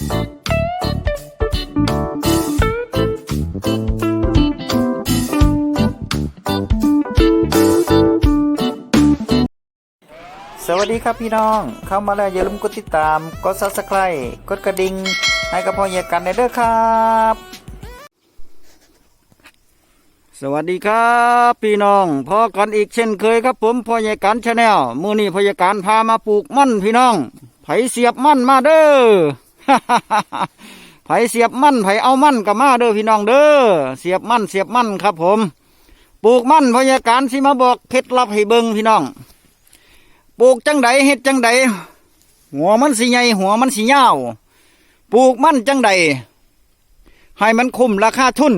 สวัสดีครับพี่น้อง เข้ามาแล้วอย่าลืมกดติดตาม กดซับสไครต์กดกระดิ่งให้กับพ่อเยยกันในเด้อครับ สวัสดีครับ พี่น้องพ่อกันอีกเช่นเคยครับ ผมพ่อเยยกันชาแนลมือนี้พ่อเยยกันพามาปลูกมั่นพี่น้องไผเสียบมั่นมาเด้อ ไผเสียบมั่นไผเอามั่นกับมาเด้อพี่น้องเด้อเสียบมั่นเสียบมั่นครับ ผม ปลูกมั่นพยยกันสิมาบอกเคล็ดลับให้เบิงพี่น้อง ปลูกจังใดเฮ็ดจังใดหัวมันสิใหญ่หัวมันสิยาวปลูกมั่นจังใดให้มันคุ้มราคาทุน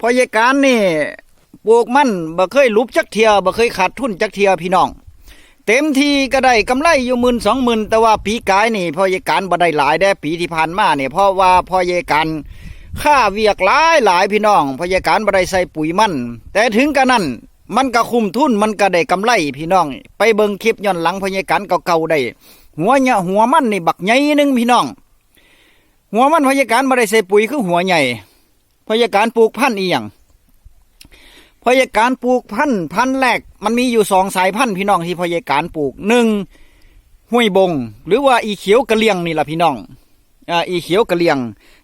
พยาการนี่ปลูกมั่นบ่เคยลุบจักเทียบ่เคยขาดทุนจักเทียพี่น้อง เต็มทีก็ได้กำไรอยู่หมื่นสองหมื่นแต่ว่าปีกายนี่พอยายการบ่ได้หลายได้ปีที่ผ่านมาเนี่ยเพราะว่าพอยายการค่าเวียกหลายหลายพี่น้องพอยายการบ่ได้ใส่ปุ๋ยมัน แต่ถึงกันนั้นมันก็คุ้มทุนมันก็ได้กำไรพี่น้อง ไปเบิ่งคลิปย้อนหลังพยาการเก่าๆได้หัวเนี่ยหัวมันนี่บักใหญ่นึงพี่น้อง หัวมันพยาการบ่ได้ใส่ปุ๋ยคือหัวใหญ่พยาการปลูกพันธุ์อีหยัง พยาการปลูกพันธุ์พันธุ์แรก มันมีอยู่สองสายพันธุ์พี่น้องที่พยาการปลูกหนึ่งห้วยบง หรือว่าอีเขียวกระเลียงนี่ละพี่น้องอ่าอีเขียวกระเลียง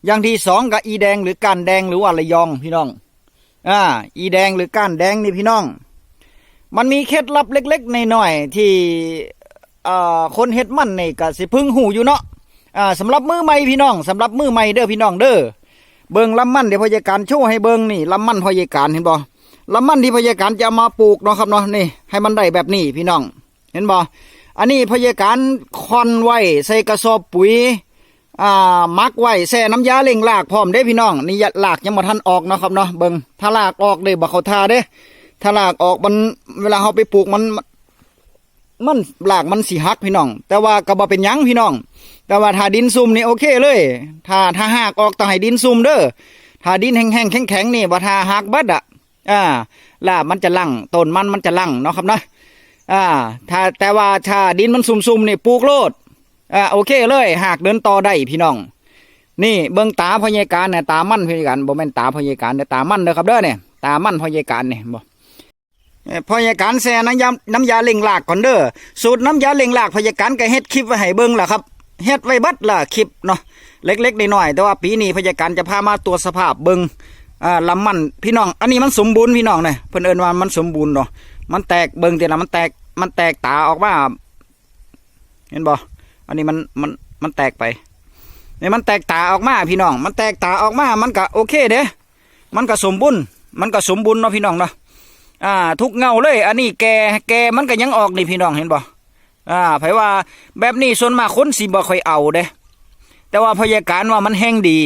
อย่างที่สองก็อีแดงหรือก้านแดงหรือว่าระยองพี่น้องอ่าอีแดงหรือก้านแดงนี่พี่น้อง มันมีเคล็ดลับเล็กๆน้อยที่อ่าคนเฮ็ดมันนี่ก็สิพึ่งหูอยู่เนาะอ่าสำหรับมือใหม่พี่น้องสำหรับมือใหม่เด้อพี่น้องเด้อเบิ่งลำมันเดี๋ยวพยาการโชว์ให้เบิ่งนี่ลำมันพยาการเห็นบ่ ลำมันที่พยาการจะมาปลูกเนาะครับเนาะนี่ ให้มันได้แบบนี้พี่น้อง เห็นบ่อันนี้พยาการคอนไว้ใส่กระสอบปุ๋ยอ่ามักไว้แช่น้ำยาเล่งลากพร้อมเด้พี่น้องนี่ลากยังบ่ทันออกเนาะครับเนาะเบิ่งถ้าลากออกได้บ่เขาทาเด้ถ้าลากออกมันเวลาเฮาไปปลูกมัน มันลากมันสิหักพี่น้อง แต่ว่าก็บ่เป็นหยังพี่น้อง แต่ว่าถ้าดินซุ่มนี่โอเคเลย ถ้าถ้าหากออกต้องให้ดินซุ่มเด้อถ้าดินแห้งๆแข็งๆนี่บ่ถ้าหักบิดอะ อ่าล่ะมันจะลั่งต้นมันมันจะลั่งเนาะครับเนาะอ่า ถ้าแต่ว่าถ้าดินมันซุ่มๆนี่ปลูกโลดอ่าโอเคเลย หากเดินต่อได้พี่น้อง นี่เบิ่งตาพยาการเนี่ยตามั่นพยาการบ่แม่นตาพยาการแต่ยตามั่นเด้อครับเด้อเนี่ยตามั่นพยาการเนี่ยบ่เอ่อพยาการแซ่น้ำยาน้ำยาเล่งลากก่อนเด้อสูตรน้ำยาเล่งลากพยาการก็เฮ็ดคลิปไว้ให้เบิ่งล่ะครับเฮ็ดไว้บัดล่ะคลิปเนาะเล็กๆน้อยๆแต่ว่าปีนี้พยาการจะพามาตรวจสภาพเบิ่ง อ่าลำมันพี่น้อง อันนี้มันสมบูรณ์พี่น้องเนี่ยเพิ่อนเอิ้นว่ามันสมบูรณ์เนาะมันแตกเบิ่งแต่ละมันแตกมันแตกตาออกมาเห็นบ่อันนี้มันมันมันแตกไปเนี่ยมันแตกตาออกมาพี่น้อง มันแตกตาออกมา มันก็โอเคเด้มันก็สมบูรณ์มันก็สมบูรณ์เนาะพี่น้องเนาะอ่า ทุกเงาเลย อันนี้แกแกมันก็ยังออกนี่พี่น้องเห็นบ่อ่าไผว่าแบบนี้ส่วนมากคนสิบ่ค่อยเอาเด้แต่ว่าพยาการว่ามันแห้งดี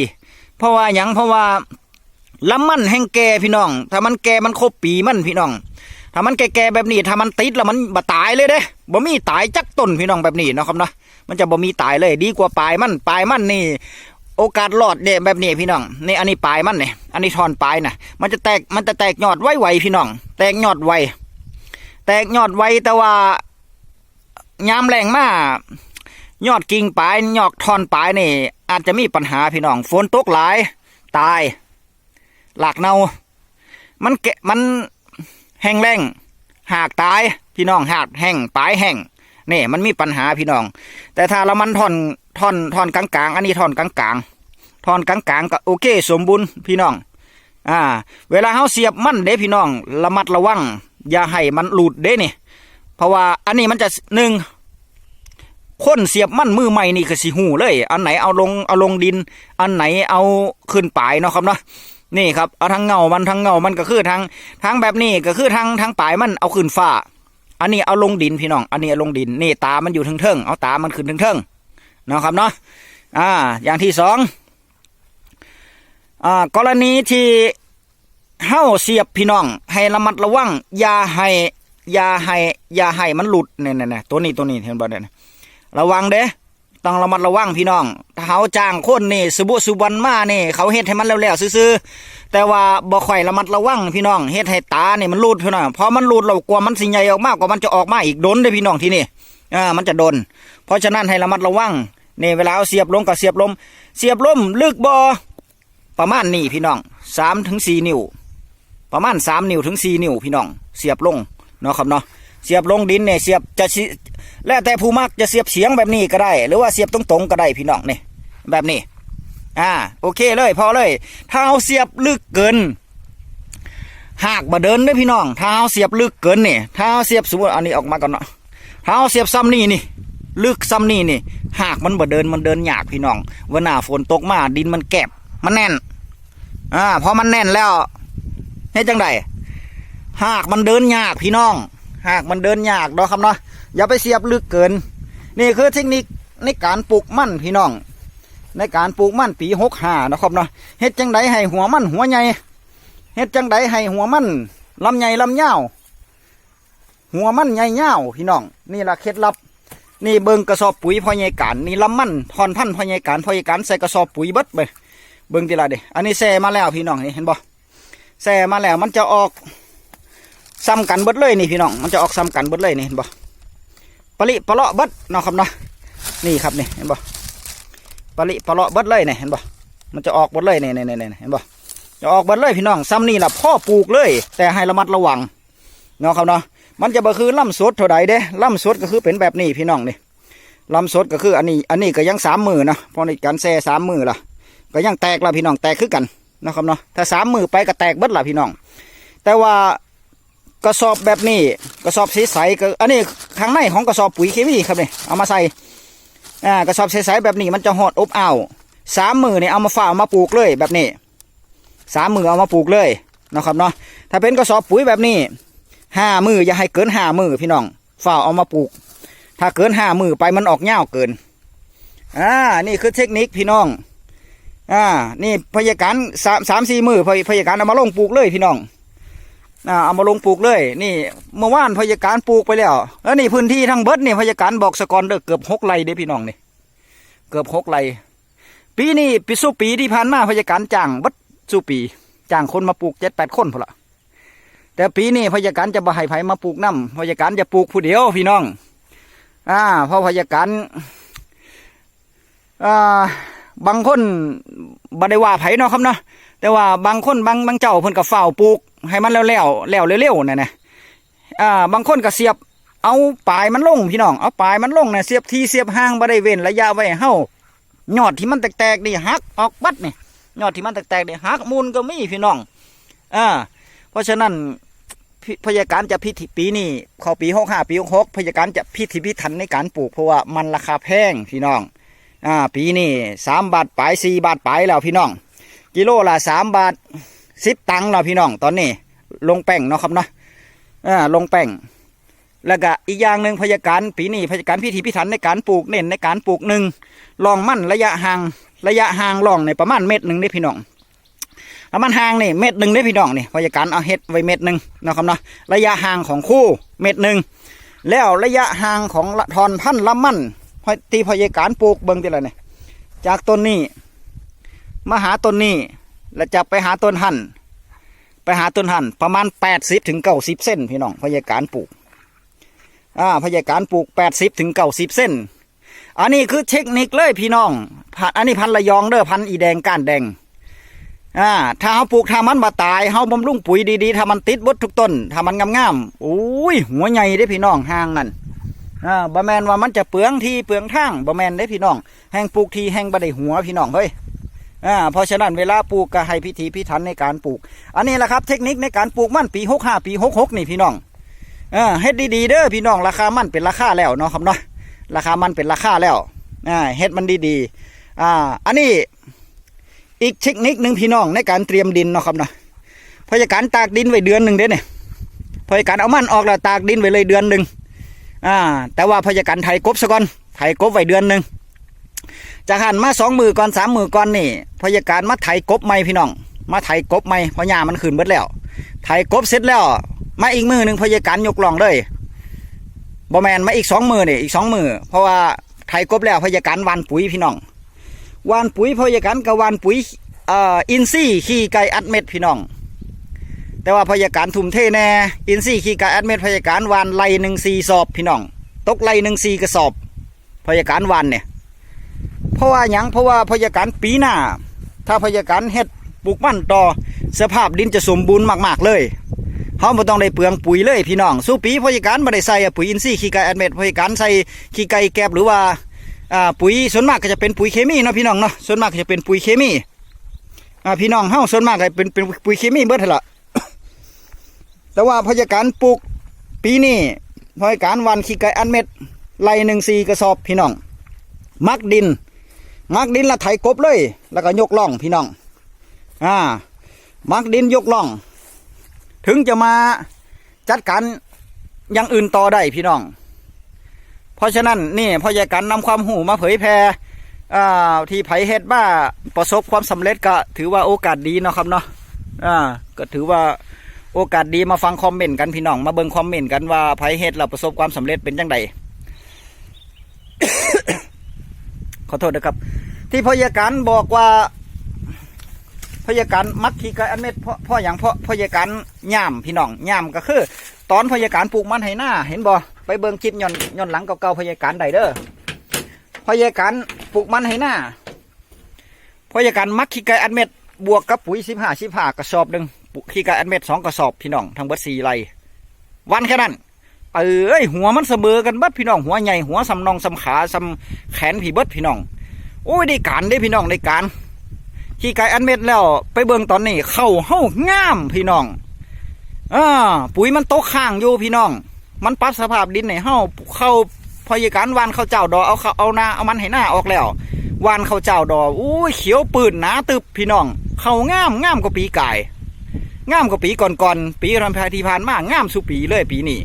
เพราะว่าหยังเพราะว่า ลำมันแห้งแก่พี่น้อง ถ้ามันแก่มันครบปีมันพี่น้อง ถ้ามันแก่ๆแบบนี้ ถ้ามันติดแล้วมันบ่ตายเลยเด้บ่มีตายจักต้นพี่น้องแบบนี้นะครับเนาะ มันจะบ่มีตายเลย ดีกว่าปลายมัน ปลายมันนี่ โอกาสรอดเนี่ยแบบนี้พี่น้อง นี่อันนี้ปลายมันเนี่ยอันนี้ทอนปลายนะมันจะแตก มันจะแตกยอดไวๆพี่น้อง แตกยอดไว แตกยอดไวแต่ว่ายามแรงมากยอดกิ่งปลายยอดทอนปลายนี่ อาจจะมีปัญหาพี่น้อง ฝนตกหลาย ตาย หลากเนา มันแกะมันแห้งแรงหากตายพี่น้องหากแห้งปลายแห้งนี่มันมีปัญหาพี่น้อง แต่ถ้าเรามันท่อนท่อนท่อนกลางๆ อันนี้ท่อนกลางๆท่อนกลางๆก็โอเค สมบูรณ์พี่น้อง อ่า เวลาเฮาเสียบมันเด้พี่น้องระมัดระวัง อย่าให้มันหลุดเด้นี่ เพราะว่าอันนี้มันจะหนึ่งคนเสียบมันมือใหม่นี่คือสิหูเลย อันไหนเอาลงเอาลงดิน อันไหนเอาขึ้นปลายเนาะครับเนาะ นี่ครับเอาทางเงามันทางเงามันก็คือทางทางแบบนี้ก็คือทางทางปลายมันเอาขึ้นฟ้า อันนี้เอาลงดินพี่น้อง อันนี้เอาลงดินนี่ตามันอยู่ทึงเทิงเอาตามันขึ้นทึงเทิงเนาะครับเนาะอ่า อย่างที่สองอ่ากรณีที่เฮ้าเสียบพี่น้อง ให้ระมัดระวังอย่าให้อย่าให้อย่าให้มันหลุดเนี่ยเนี่ยตัวนี้ตัวนี้เห็นบ่เนี่ยระวังเด้ ต้องระมัดระวังพี่น้องถ้าเขาจ้างคนนี่สุบุสุบันมาเนี่ เขาเฮ็ดให้มันแล้วๆซื่อๆแต่ว่าบ่ค่อยระมัดระวังพี่น้องเฮ็ดให้ตาเนี่มันรูดพี่น้องพอมันรูดเรากลัวมันสิใหญ่ออกมากกว่ามันจะออกมาอีกโดนเด้อพี่น้องที่นี่อ่ามันจะโดน เพราะฉะนั้นให้ระมัดระวังนี่เวลาเอาเสียบลงก็เสียบลม เสียบลมลึกบ่ประมาณนี่พี่น้องสามถึงสี่นิ้ว ประมาณสามนิ้วถึงสี่นิ้วพี่น้อง เสียบลงเนาะครับเนาะ เสียบลงดินเนี่ยเสียบจะแล้วแต่ผู้มักจะเสียบเสียงแบบนี้ก็ได้ หรือว่าเสียบตรงๆก็ได้พี่น้องนี่แบบนี้ อ่า โอเคเลย พอเลย ถ้าเอาเสียบลึกเกินหากบ่เดินด้อพี่น้องถ้าเอาเสียบลึกเกินเนี่ถ้าเอาเสียบสมมติอันนี้ออกมาก่อนเนาะถ้าเอาเสียบซ้ำนี่นี่ ลึกซ้ำนี่นี่ หากมันบ่เดินมันเดินยากพี่น้องเวลาฝนตกมาดินมันแกบมันแน่นอ่าพอมันแน่นแล้วเฮ็ดจังไดหากมันเดินยากพี่น้อง หากมันเดินยากเนาะครับเนาะอย่าไปเสียบลึกเกิน นี่คือเทคนิคในการปลูกมันพี่น้อง ในการปลูกมันปีหกห้านะครับเนาะเฮ็ดจังไดให้หัวมันหัวใหญ่เฮ็ดจังไดให้หัวมันลำใหญ่ลำยาวหัวมันใหญ่ยาวพี่น้อง นี่ละเคล็ดลับ นี่เบิ่งกระสอบปุ๋ยพ่อใหญ่การนี่ลำมันทอนพันพ่อใหญ่การพ่อใหญ่การใส่กระสอบปุ๋ยเบิดไปเบิ่งทีละเด้อันนี้แซ่มาแล้วพี่น้องนี่เห็นบ่แซ่มาแล้วมันจะออก ซ้ำกันเบิดเลยนี่พี่น้องมันจะออกซ้ำกันเบิดเลยนี่เห็นบ่ปลิปลาะเบิดเนาะครับเนาะนี่ครับนี่เห็นบ่ปลิปลาะเบิดเลยนี่เห็นบ่มันจะออกเบิดเลยนี่นี่นี่นี่เห็นบ่จะออกเบิดเลยพี่น้องซ้ำนี่แหละพ่อปลูกเลย แต่ให้ระมัดระวังเนาะครับเนาะมันจะบ่คือล่ำสดเท่าใดเด้ล่ำสดก็คือเป็นแบบนี้พี่น้องนี่ล่ำสดก็คืออันนี้อันนี้ก็ยังสามมือนะเพอในการแซ่สามมือล่ะก็ยังแตกละพี่น้องแตกคือกันนะครับเนาะถ้าสามมือไปก็แตกเบิดละพี่น้อง แต่ว่า กระสอบแบบนี้กระสอบใสก็อันนี้ข้างในของกระสอบปุ๋ยเคมีครับเนี่ยเอามาใส่อ่ากระสอบใสๆแบบนี้มันจะหอดอบอ้าวสามมือเนี่ยเอามาฝ่ามาปลูกเลยแบบนี้สามมือเอามาปลูกเลยนะครับเนาะถ้าเป็นกระสอบปุ๋ยแบบนี้ห้ามืออย่าให้เกินห้ามือพี่น้องฝ่าเอามาปลูก ถ้าเกินห้ามือไปมันออกเง่าวเกินอ่านี่คือเทคนิคพี่น้องอ่านี่พยาการสามสามสี่มือพยพยาการเอามาลงปลูกเลยพี่น้อง อ่าเอามาลงปลูกเลย นี่เมื่อวานพยาการปลูกไปแล้วแล้วนี่พื้นที่ทั้งเบิดนี่พยาการบอกสกอนเด้อเกือบหกไร่เด้พี่น้องนี่เกือบหกไร่ปีนี้ปีสู้ปีที่ผ่านมาพยาการจ้างเบิดสู้ปีจ้างคนมาปลูกเจ็ดแปดคนพอละแต่ปีนี้พยาการจะบ่ให้ไผมาปลูกน้ำพยาการจะปลูกผู้เดียวพี่น้อง อ่าเพราะพยาการอ่าบางคนบ่ได้ว่าไผเนาะครับเนาะแต่ว่าบางคนบางบางเจ้าเพิ่นก็เฝ้าปลูก ให้มันแล้วแล้วแล้วเร็วๆน่ะนะอ่าบางคนก็เสียบเอาปลายมันลงพี่น้องเอาปลายมันลงน่ะเสียบทีเสียบห่างบ่ได้เว้นระยะไว้ให้เฮายอดที่มันแตกๆนี่หักออกบัดนี่ยอดที่มันแตกๆนี่หักมูลก็มีพี่น้องอ่าเพราะฉะนั้นพยาการจะพิถีปีนี้เข้าปีหกห้าปีหกหกพยาการจะพิถีพิถันในการปลูกเพราะว่ามันราคาแพงพี่น้องอ่าปีนี้สามบาทปลายสี่บาทปลายแล้วพี่น้อง กิโลละสามบาท สิบตังค์แล้วพี่น้องตอนนี้ ลงแป้งเนาะครับเนาะอ่าลงแป้งแล้วก็อีกอย่างหนึ่งพยาการปีนี้พยาการพิถีพิถันในการปลูกเน้นในการปลูกหนึ่งลองมั่นระยะห่างระยะห่างลองในประมาณเมตรหนึ่งนี่พี่น้องแล้วมันห่างนี่เม็ดหนึ่งได้พี่น้องนี่พยาการเอาเฮ็ดไว้เม็ดหนึ่งนะครับเนาะระยะห่างของคู่เม็ดหนึ่งแล้วระยะห่างของละทอนพันธุ์ลำมันพอยตีพยาการปลูกเบิ่งทีละนี่ยจากต้นนี้มาหาต้นนี้ แล้วจะไปหาต้นหั่นไปหาต้นหั่นประมาณแปดสิบถึงเก้าสิบเส้นพี่น้องพยาการปลูกอ่าพยาการปลูกแปดสิบถึงเก้าสิบเส้น อันนี้คือเทคนิคเลยพี่น้องพันอันนี้พันระยองเด้อพันอีแดงก้านแดงอ่าถ้าเขาปลูกถ้ามันบ่ตายเขาบำรุงปุ๋ยดีๆถ้ามันติดบดทุกต้นถ้ามันงามๆโอ้ยหัวใหญ่ได้พี่น้องห่างนั่นอ่าบ่แมนว่ามันจะเปลืองที่เปลืองทางบ่แมนได้พี่น้องแห้งปลูกทีแห้งบ่ได้หัวพี่น้องเฮ้ย อ่าเพราะฉะนั้นเวลาปลูกก็ให้พิธีพิถันในการปลูก อันนี้แหละครับเทคนิคในการปลูกมันปีหกห้าปีหกหกนี่พี่น้องอ่าเฮ็ดดีๆเด้อพี่น้องราคามันเป็นราคาแล้วเนาะครับเนาะราคามันเป็นราคาแล้วอ่าเฮ็ดมันดีๆอ่าอันนี้อีกเทคนิคหนึ่งพี่น้องในการเตรียมดินเนาะครับเนาะพยาการตากดินไว้เดือนหนึ่งเด้เนี่ยพยาการเอามันออกแล้วตากดินไว้เลยเดือนหนึ่งอ่าแต่ว่าพยาการไถกบซะก่อนไถกบไว้เดือนหนึ่ง จากหันมาสองมือก่อนสามมือก่อนนี่พยาการมาไถกบใหม่พี่น้อง มาไถกบใหม่เพราะหญ้ามันขึ้นเบิดแล้วไถกบเสร็จแล้ว มาอีกมือหนึ่งพยาการยกลองเลยบอแมนมาอีกสองมือนี่อีกสองมือเพราะว่าไถกบแล้วพยาการวานปุ๋ยพี่น้องวานปุ๋ยพยากันกับวานปุ๋ยอินซี่ขี้ไก่อัดเม็ดพี่น้อง แต่ว่าพยาการทุ่มเทแน่อินซี่ขี้ไก่อัดเม็ดพยาการวานไล่หนึ่งสี่สอบพี่น้อง ตกไล่หนึ่งสี่กระสอบพยาการวานเนี่ย ราะว่าหยังเพราะว่าพยาการปีหน้า ถ้าพยาการเฮ็ดปลูกมันต่อสภาพดินจะสมบูรณ์มากๆเลยเฮาบ่ต้องได้เปลืองปุ๋ยเลยพี่น้องสู้ปีพยาการบ่ได้ใส่ปุ๋ยอินทรีย์ขี้ไก่แอดเม็ดพยาการใส่ขี้ไก่แกบหรือว่าปุ๋ยส่วนมากก็จะเป็นปุ๋ยเคมีเนาะพี่น้องเนาะส่วนมากก็จะเป็นปุ๋ยเคมีพี่น้องเฮาส่วนมากก็เป็นเป็นปุ๋ยเคมีเบิดหั่นล่ะแต่ว่าพยาการปลูกปีนี้พยาการวันขี้ไก่อันเม็ดไล่หนึ่งสี่กระสอบพี่น้องมักดิน มักดินละไถกบเลย แล้วก็ยกล่องพี่น้อง อ่า มักดินยกล่อง ถึงจะมาจัดการอย่างอื่นต่อได้พี่น้อง เพราะฉะนั้นนี่พยาการนำความหูมาเผยแพร่อ่าที่ไผเฮ็ดบ้าประสบความสำเร็จก็ถือว่าโอกาสดีเนาะครับเนาะอ่าก็ถือว่าโอกาสดีมาฟังคอมเมนต์กันพี่น้อง มาเบิ่งคอมเมนต์กันว่าไผเฮ็ดแล้วประสบความสำเร็จเป็นจังได อโทษนะครับ ที่พยาการบอกว่าพยาการมักขี้ไก่อันเม็ดเพราะเพราะอย่างเพราะพยาการย่ามพี่น้องย่ามก็คือ ตอนพยาการปลูกมันให้หน้า เห็นบ่ไปเบิ่งคลิปย้อนย้อนหลังเก่าๆพยาการใดเด้อพยาการปลูกมันให้หน้าพยาการมักขี้ไก่อันเม็ดบวกกับปุ๋ยสิบห้าสิบห้ากระสอบหนึ่งขี้ไก่อันเม็ดสองกระสอบพี่น้องทั้งเบิดสี่ไรวันแค่นั้น เอ้ยหัวมันเสมอกันบิดพี่น้องหัวใหญ่หัวสำนองสำขาสำแขนพี่เบิดพี่น้องโอ้ยได้การได้พี่น้องได้การขี้ไก่อันเม็ดแล้ว ไปเบิ่งตอนนี้ เข้าเฮ้างามพี่น้องอ่าปุ๋ยมันโตข้างอยู่พี่น้อง มันปรับสภาพดินในเฮ้าเข้าพอยการวานเข้าเจ้าดอกเอาเขาเอาหน้าเอามันให้หน้าออกแล้ววานเข้าเจ้าดอกอุ้ยเขียวปืนหนาตึบพี่น้องเข้างามงามกว่าปีไกายงามกว่าปีก่อนๆปีรำพาที่ผ่านมางามสุปีเลยปีนี้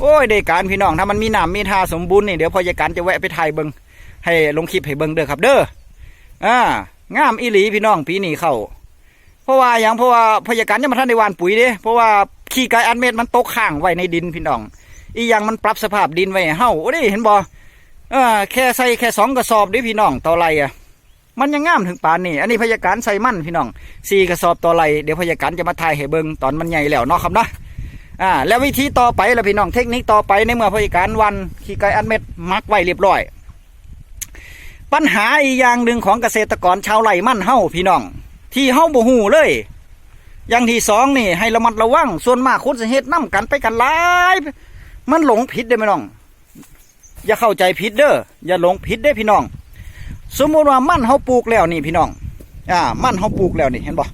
โอ้ยได้การพี่น้องถ้ามันมีน้ำมีทาสมบูรณ์นี่เดี๋ยวพอยการจะแวะไปถ่ายเบิงให้ลงคลิปให้เบิงเด้อครับ เด้ออ่างามอีหลีพี่น้องปีนี้เข้าเพราะว่าอย่างเพราะว่าพยาการยังมาท่านในวานปุ๋ยเด้เพราะว่าขี้ไก่อันเม็ดมันตกข้างไว้ในดินพี่น้อง อีอย่างมันปรับสภาพดินไว้ให้เฮาโอ้ดิเห็นบ่เออแค่ใส่แค่สองกระสอบด้พี่น้องต่อไรอะมันยังงามถึงป่านนี่ อันนี้พยาการใส่มั่นพี่น้องสี่กระสอบต่อไรเดี๋ยวพยาการจะมาถ่ายให้เบิงตอนมันใหญ่แล้วเนาะครับนะ อ่าแล้ววิธีต่อไปล่ะพี่น้องเทคนิคต่อไปในเมื่อพยาการวันขี้ไก่อันเม็ดมักไว้เรียบร้อย ปัญหาอีกอย่างหนึ่งของเกษตรกรชาวไร่มั่นเฮ้าพี่น้อง ที่เฮ้าบ่หูเลย อย่างที่สองนี่ ให้ระมัดระวังส่วนมากคนสเฮ็ดน้ำกันไปกันหลายมันหลงผิดเด้พี่น้อง อย่าเข้าใจผิดเด้ออย่าหลงผิดเด้พี่น้อง สมมติว่ามันเฮาปลูกแล้วนี่พี่น้อง อ่า มันเฮาปลูกแล้วนี่เห็นบ่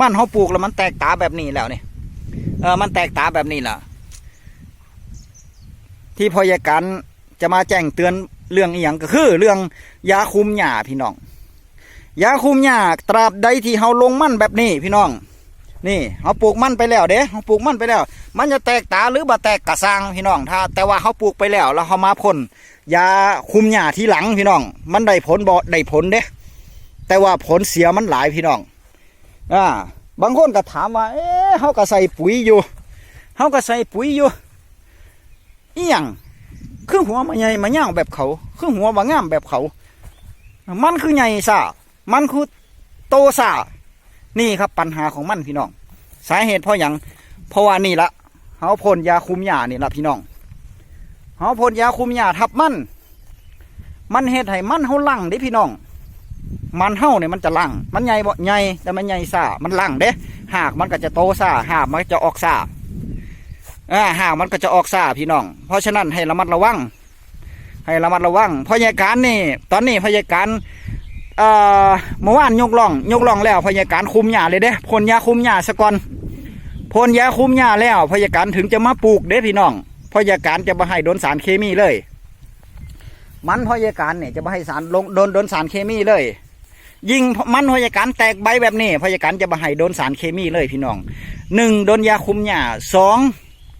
มันเฮาปลูกแล้วมันแตกตาแบบนี้แล้วนี่ เออมันแตกตาแบบนี้ล่ะ ที่พยาการจะมาแจ้งเตือนเรื่องอีหยังก็คือ เรื่องยาคุมหญ้าพี่น้องยาคุมหญ้าตราบใดที่เฮาลงมันแบบนี้ พี่น้อง นี่เฮาปลูกมันไปแล้วเด้เฮาปลูกมันไปแล้ว มันจะแตกตาหรือบ่แตกกระซังพี่น้องถ้า แต่ว่าเฮาปลูกไปแล้ว แล้วเฮามาพ่นยาคุมหญ้าที่หลังพี่น้อง มันได้ผลบ่ได้ผลเด้แต่ว่าผลเสียมันหลายพี่น้อง อ่า บางคนก็ถามว่า เอ๊ะเฮาก็ใส่ปุ๋ยอยู่เฮาก็ใส่ปุ๋ยอยู่อีหยังคือหัวมันใหญ่มันย่างแบบเขา คือหัวมันงามแบบเขา มันคือใหญ่ซ่ามันคือโตซ่านี่ครับปัญหาของมันพี่น้อง สาเหตุเพราะหยังเพราะว่านี่ละเฮาพ่นยาคุมหญ้านี่ละพี่น้องเฮาพ่นยาคุมหญ้าทับมัน มันเฮ็ดให้มันเฮาลั่งด้พี่น้อง มันเฮาเนี่ยมันจะลังมันใหญ่บ่ใหญ่แต่มันใหญ่ซ่ามันลังเด้หากมันก็จะโตซ่าหากมันจะออกซ่าอ่าหากมันก็จะออกซ่าพี่น้อง เพราะฉะนั้นให้ระมัดระวัง ให้ระมัดระวังพยาการนี่ ตอนนี้พยาการเอ่อเมื่อวานยกล่องยกล่องแล้วพยาการคุมหญ้าเลยเด้พ่นยาคุมหญ้าซะก่อนพ่นยาคุมหญ้าแล้วพยาการถึงจะมาปลูกเด้พี่น้องพยาการจะมาให้โดนสารเคมีเลย มันพยาการเนี่ยจะมาให้สารลงโดนโดนสารเคมีเลย ยิงมันพยาการแตกใบแบบนี้พยาการจะมาให้โดนสารเคมีเลยพี่น้องหนึ่งโดนยาคุมหญ้าสอง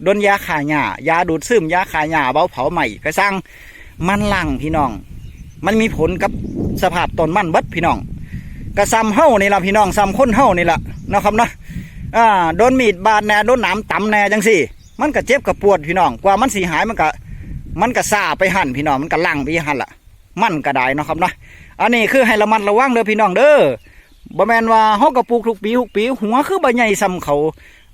โดนยาขายหญ้ายาดูดซึมยาขายหญ้าเบาเผาใหม่กระซังมันหลังพี่น้อง มันมีผลกับสภาพต้นมันเบิดพี่น้องกระซำเฮ้านี่ละพี่น้องซ้ำคนเฮ้านี่ละนะครับเนาะอ่าโดนมีดบาดแน่โดนหนามตำแน่จังสิมันก็เจ็บกับปวดพี่น้อง กว่ามันสีหายมันก็ มันก็ซาไปหั่นพี่น้องมันก็ลั่งไปหั่นละมันก็ได้นะครับเนาะอันนี้คือให้ระมัดระวังเด้อพี่น้องเด้อบ่แมนว่าเฮากระปลูกทุกปีทุกปี หัวคือบ่ใหญ่ซ้ำเขา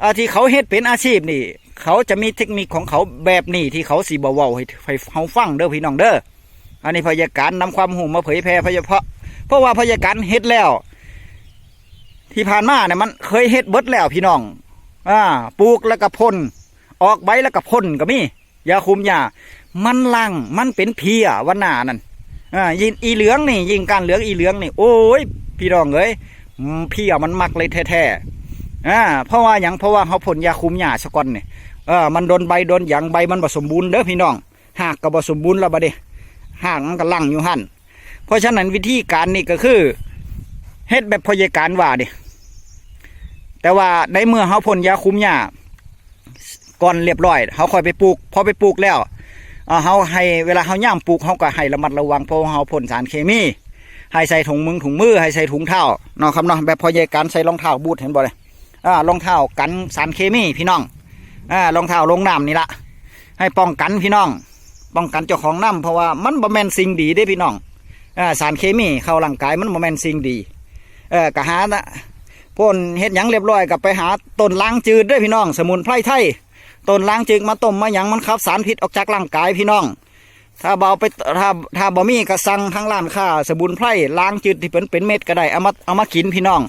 อาที่เขาเฮ็ดเป็นอาชีพนี่ เขาจะมีเทคนิคของเขาแบบนี้ที่เขาสิบ่เว้าให้ให้เฮาฟังเด้อพี่น้องเด้ออันนี้พยาการนำความหูมาเผยแพร่พยาเพราะเพราะว่าพยาการเฮ็ดแล้ว ที่ผ่านมาเนี่ยมันเคยเฮ็ดเบิดแล้วพี่น้องอ่าปลูกแล้วก็พ่นออกใบแล้วก็พ่นก็มียาคุมยามันลังมันเป็นเพียวันหนานั่นอ่ายิงอีเหลืองนี่ยิงการเหลืองอีเหลืองนี่โอ้ยพี่น้องเอ้ยเพียมันมักเลยแท้ๆอ่าเพราะว่าอย่างเพราะว่าเขาพ่นยาคุมหยาสก่อนเนี่เออมันโดนใบโดนหยังใบมันผสมบูรณ์เด้อพี่น้องหากก็ผสมบูรณ์แล้วบัดนี้หากมันก็ลังอยู่หั่นเพราะฉะนั้นวิธีการนี่ก็คือเฮ็ดแบบพยาการว่าดิแต่ว่าในเมื่อเขาพ่นยาคุมหญ้าก่อนเรียบร้อยเขาค่อยไปปลูกพอไปปลูกแล้ว เอาให้เวลาเขาย่ามปลูกเขาก็ให้ระมัดระวังเพราะเขาพ่นสารเคมีให้ใส่ถุงมือถุงมือให้ใส่ถุงเท้าเนาะครับเนาะแบบพอใหญ่กันใส่รองเท้าบูทเห็นบ่เลยอ่ารองเท้ากันสารเคมีพี่น้องอ่ารองเท้าลงน้ำนี่ละให้ป้องกันพี่น้อง ป้องกันเจ้าของน้ำเพราะว่ามันบ่แม่นสิ่งดีเด้พี่น้องอ่าสารเคมีเข้าร่างกายมันบ่แม่นสิ่งดีเออกะหานะพ่นเฮ็ดหยังเรียบร้อยกับไปหาต้นล้างจืดเด้วยพี่น้อง สมุนไพรไทย ต้นล้างจืดมาต้มมาหยังมันขับ สารพิษออกจากร่างกายพี่น้อง ถ้าเบาไปถ้าถ้าบ่มีก็สั่งทางร้านค้าสมุนไพรล้างจืดที่เป็นเป็นเม็ดก็ได้เอามาเอามากินพี่น้อง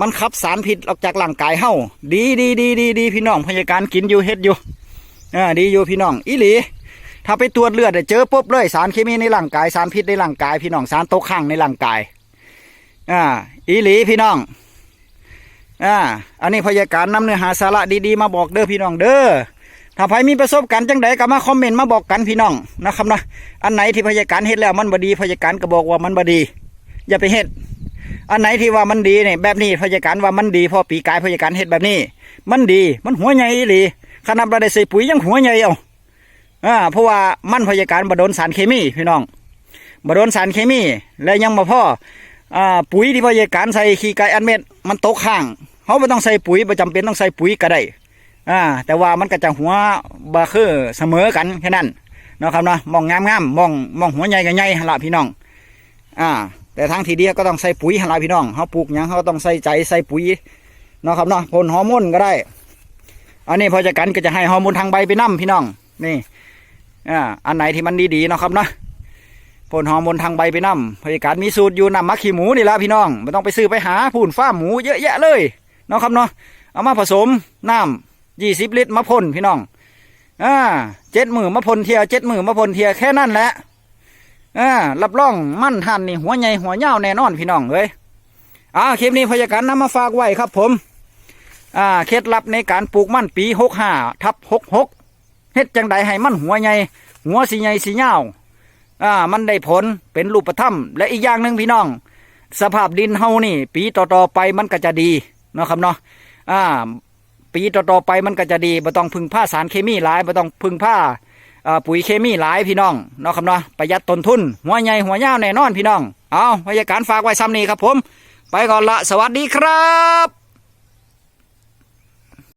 มันขับสารพิษออกจากร่างกายเฮาดีดีดีดีดีพี่น้องพยาการกินอยู่เฮ็ดอยู่อ่าดีอยู่พี่น้องอีหลีถ้าไปตรวจเลือดเนี่ยเจอปุ๊บเลยสารเคมีในร่างกายสารพิษในร่างกาย พี่น้องสารตกค้างในร่างกายอ่าอีหลีพี่น้องอ่าอันนี้พยาการนำเนื้อหาสาระดีๆมาบอกเด้อพี่น้องเด้อ ถ้าใครมีประสบการณ์จังใดก็มาคอมเมนต์มาบอกกันพี่น้องนะครับนะอันไหนที่พยาการเฮ็ดแล้วมันบดีพยาการก็บอกว่ามันบดี อย่าไปเฮ็ดอันไหนที่ว่ามันดีเนี่ยแบบนี้พยาการว่ามันดีพอปีกายพยาการเฮ็ดแบบนี้ มันดีมันหัวใหญ่อีหลีขนาดเราได้ใส่ปุ๋ยยังหัวใหญ่เอาอ่าเพราะว่ามันพยาการบโดนสารเคมีพี่น้องบโดนสารเคมี และยังมาพ่ออ่าปุ๋ยที่พยาการใส่ขี้ไก่อันเม็ดมันตกข้างเขาไม่ต้องใส่ปุ๋ยประจำเป็นต้องใส่ปุ๋ยก็ได้ อ่าแต่ว่ามันก็จะหัวบาคือเสมอกันแค่นั้นเนาะครับเนาะมองงามงามๆมองมองหัวใหญ่กับใหญ่หละพี่น้อง อ่า แต่ทางทีเดียวก็ต้องใส่ปุ๋ยหละพี่น้องเขาปลูกหยังเขาต้องใส่ใจใส่ปุ๋ยเนาะครับเนาะพ่นฮอร์โมนก็ได้ อันนี้พอจะกันก็จะให้ฮอร์โมนทางใบไปนํพี่น้องนี่อ่าอันไหนที่มันดีๆเนาะครับเนาะพ่นฮอร์โมนทางใบไปนำพยาการมีสูตรอยู่นำมักขี้หมูนี่ละพี่น้องไม่ต้องไปซื้อไปหาผูนฟ้าหมูเยอะแยะเลยเนาะครับเนาะเอามาผสมน้ำ ยี่สิบลิตรมาพ่นพี่น้องอ่าเจ็ดหมือมาพ่นเทียเจ็ดหมือมาพ่นเทียแค่นั้นแหละอ่ารับรองมั่นทันนี่หัวใหญ่หัวเหี่ยวแน่นอนพี่น้องเอ้ยอ่าคลิปนี้พยาการนำมาฝากไว้ครับผมอ่าเคล็ดลับในการปลูกมั่นปีหกห้าทับหกหกเฮ็ดจังใดให้มันหัวใหญ่หัวสีใหญ่สีเหี่ยวอ่ามันได้ผลเป็นรูปธรรม และอีกอย่างหนึ่งพี่น้อง สภาพดินเฮานี่ ปีต่อๆไปมันก็จะดีเนาะครับเนาะอ่า ปีต่อๆไปมันก็จะดีบ่ต้องพึ่งผ้าสารเคมีหลายบ่ต้องพึ่งผ้าปุ๋ยเคมีหลายพี่น้องเนาะครับเนาะประหยัดต้นทุน หัวใหญ่หัวยาวแน่นอนพี่น้อง เอาพยาการฝากไว้ซ้ำนี้ครับผม ไปก่อนละสวัสดีครับ